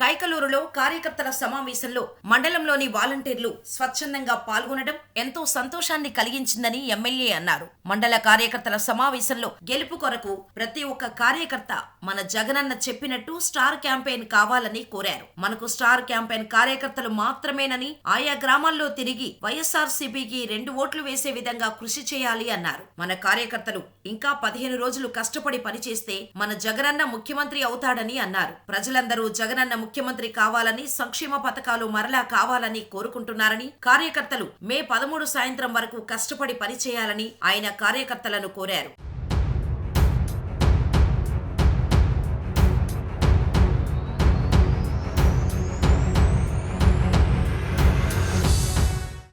కైకలూరులో కార్యకర్తల సమావేశంలో మండలంలోని వాలంటీర్లు స్వచ్ఛందంగా పాల్గొనడం ఎంతో సంతోషాన్ని కలిగించిందని ఎమ్మెల్యే అన్నారు. మండల కార్యకర్తల సమావేశంలో గెలుపు కొరకు ప్రతి ఒక్క కార్యకర్త మన జగనన్న చెప్పినట్టు స్టార్ క్యాంపెయిన్ కావాలని కోరారు. మనకు స్టార్ క్యాంపెయిన్ కార్యకర్తలు మాత్రమేనని ఆయా గ్రామాల్లో తిరిగి వైఎస్ఆర్ సిపికి రెండు ఓట్లు వేసే విధంగా కృషి చేయాలి అన్నారు. మన కార్యకర్తలు ఇంకా పదిహేను రోజులు కష్టపడి పనిచేస్తే మన జగనన్న ముఖ్యమంత్రి అవుతాడని అన్నారు. ప్రజలందరూ జగనన్న ముఖ్యమంత్రి కావాలని సంక్షేమ పథకాలు మరలా కావాలని కోరుకుంటున్నారని కార్యకర్తలు మే పదమూడు సాయంత్రం వరకు కష్టపడి పనిచేయాలని ఆయన కార్యకర్తలను కోరారు.